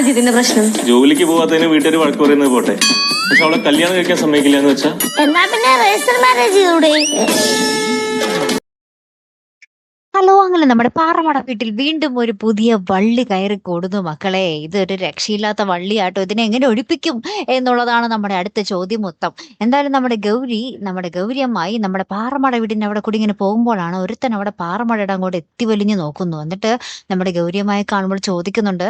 ജിതിന്റെ പ്രശ്നം? ജോലിക്ക് പോവാത്തതിന് വീട്ടുകാർ വഴക്ക് പറയുന്നത് പോട്ടെ. പക്ഷെ അവളെ കല്യാണം കഴിക്കാൻ സമ്മതിക്കില്ല എന്ന് വെച്ചാ? എന്നാ പിന്നെ രജിസ്റ്റർ മാരേജ് ചെയ്തൂടെ ഹലോ അങ്ങനെ നമ്മുടെ പാറമട വീട്ടിൽ വീണ്ടും ഒരു പുതിയ വള്ളി കയറി കൂടുന്നു മക്കളെ. ഇതൊരു രക്ഷയില്ലാത്ത വള്ളിയാട്ടോ. ഇതിനെ എങ്ങനെ ഒഴിപ്പിക്കും എന്നുള്ളതാണ് നമ്മുടെ അടുത്ത ചോദ്യം മൊത്തം. എന്തായാലും നമ്മുടെ ഗൗരി നമ്മുടെ ഗൗരി അമ്മായി നമ്മുടെ പാറമട വീടിന്റെ അവിടെ കൂടി ഇങ്ങനെ പോകുമ്പോഴാണ് ഒരുത്തൻ അവിടെ പാറമടയുടെ അങ്ങോട്ട് എത്തി വലിഞ്ഞു നോക്കുന്നു. എന്നിട്ട് നമ്മുടെ ഗൗരിയമ്മായി കാണുമ്പോൾ ചോദിക്കുന്നുണ്ട്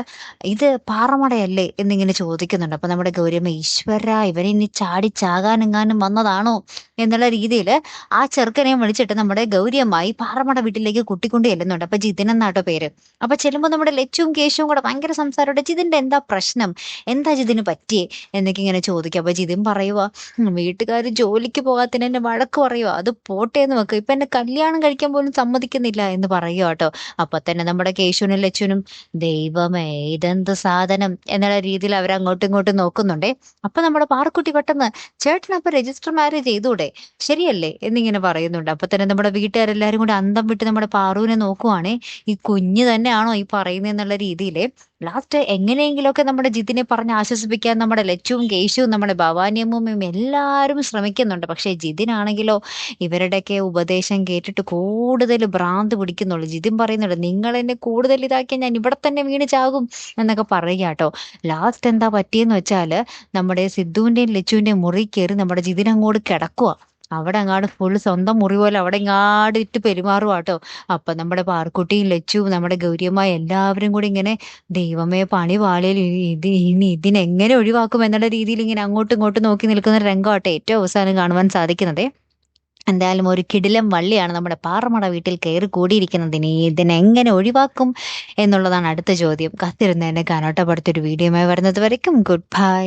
ഇത് പാറമടയല്ലേ? എന്നിങ്ങനെ ചോദിക്കുന്നുണ്ട്. അപ്പൊ നമ്മുടെ ഗൗരിയമ്മ ഈശ്വര ഇവരെ ഇനി ചാടി ചാകാനെങ്ങാനും വന്നതാണോ? എന്നുള്ള രീതിയിൽ ആ ചെറുക്കനെ വിളിച്ചിട്ട് നമ്മുടെ ഗൗരിയമ്മായി പാറമട വീട്ടിലേക്ക് കുട്ടിക്കൊണ്ട് ചെല്ലുന്നുണ്ട്. അപ്പൊ ജിതിൻ എന്നാട്ടോ പേര്. അപ്പൊ ചെല്ലുമ്പോൾ നമ്മുടെ ലച്ചും കേശവും കൂടെ ഭയങ്കര സംസാരമുണ്ട്. ജിതിന്റെ എന്താ പ്രശ്നം? എന്താ ജിതിന് പറ്റിയേ? എന്നൊക്കെ ഇങ്ങനെ ചോദിക്കുക അപ്പൊ ജിതിൻ പറയുക വീട്ടുകാർ ജോലിക്ക് പോകാത്തതിന് എന്നെ വഴക്ക് പറയുക അത് പോട്ടെ എന്ന് വെക്കുക ഇപ്പൊ എന്നെ കല്യാണം കഴിക്കാൻ പോലും സമ്മതിക്കുന്നില്ല എന്ന് പറയുക കേട്ടോ. അപ്പൊ തന്നെ നമ്മുടെ കേശുവിനും ലച്ചുവിനും ദൈവമേ ഇതെന്ത് സാധനം? എന്നുള്ള രീതിയിൽ അവർ അങ്ങോട്ടും ഇങ്ങോട്ടും നോക്കുന്നുണ്ടേ. അപ്പൊ നമ്മുടെ പാറക്കുട്ടി പെട്ടെന്ന് ചേട്ടൻ അപ്പൊ രജിസ്റ്റർ മാര്യേജ് ചെയ്തൂടെ? ശരിയല്ലേ? എന്നിങ്ങനെ പറയുന്നുണ്ട്. അപ്പൊ തന്നെ നമ്മുടെ വീട്ടുകാരെല്ലാരും കൂടെ അന്തം വിട്ട് നമ്മുടെ പാറുവിനെ നോക്കുവാണേ ഈ കുഞ്ഞ് തന്നെയാണോ ഈ പറയുന്നത് എന്നുള്ള രീതിയിൽ ലാസ്റ്റ് എങ്ങനെയെങ്കിലുമൊക്കെ നമ്മുടെ ജിതിനെ പറഞ്ഞ് ആശ്വസിപ്പിക്കാൻ നമ്മുടെ ലച്ചുവും കേശുവും നമ്മുടെ ഭവാനിയമ്മയും എല്ലാവരും ശ്രമിക്കുന്നുണ്ട്. പക്ഷേ ജിതിനാണെങ്കിലോ ഇവരുടെയൊക്കെ ഉപദേശം കേട്ടിട്ട് കൂടുതൽ ഭ്രാന്ത് പിടിക്കുന്നുള്ളൂ. ജിതിൻ പറയുന്നുണ്ട് നിങ്ങൾ എന്നെ കൂടുതൽ ഇതാക്കിയാൽ ഞാൻ ഇവിടെ തന്നെ വീണ് ചാകും എന്നൊക്കെ പറയുക കേട്ടോ. ലാസ്റ്റ് എന്താ പറ്റിയെന്ന് വെച്ചാൽ നമ്മുടെ സിദ്ധുവിന്റെയും ലച്ചുവിന്റെയും മുറി കയറി നമ്മുടെ ജിതിൻ അങ്ങോട്ട് കിടക്കുക അവിടെ അങ്ങാട് ഫുൾ സ്വന്തം മുറി പോലെ അവിടെ ഇങ്ങാട് ഇട്ട് പെരുമാറുക കേട്ടോ അപ്പൊ നമ്മുടെ പാർക്കുട്ടിയും ലച്ചുവും നമ്മുടെ ഗൗരിയമ്മ എല്ലാവരും കൂടി ഇങ്ങനെ ദൈവമേ പണി പാളിയിൽ ഇത് ഇനി ഇതിനെങ്ങനെ ഒഴിവാക്കും എന്നുള്ള രീതിയിൽ ഇങ്ങനെ അങ്ങോട്ടും ഇങ്ങോട്ടും നോക്കി നിൽക്കുന്ന രംഗമാട്ടെ ഏറ്റവും അവസാനം കാണുവാൻ സാധിക്കുന്നത്. എന്തായാലും ഒരു കിടിലം വള്ളിയാണ് നമ്മുടെ പാറമട വീട്ടിൽ കയറി കൂടിയിരിക്കുന്നത്. ഇനി ഇതിനെങ്ങനെ ഒഴിവാക്കും എന്നുള്ളതാണ് അടുത്ത ചോദ്യം. കത്തിരുന്നതിന്റെ കാനോട്ടപ്പെടുത്തൊരു വീഡിയോയുമായി വരുന്നത് വരയ്ക്കും. Good bye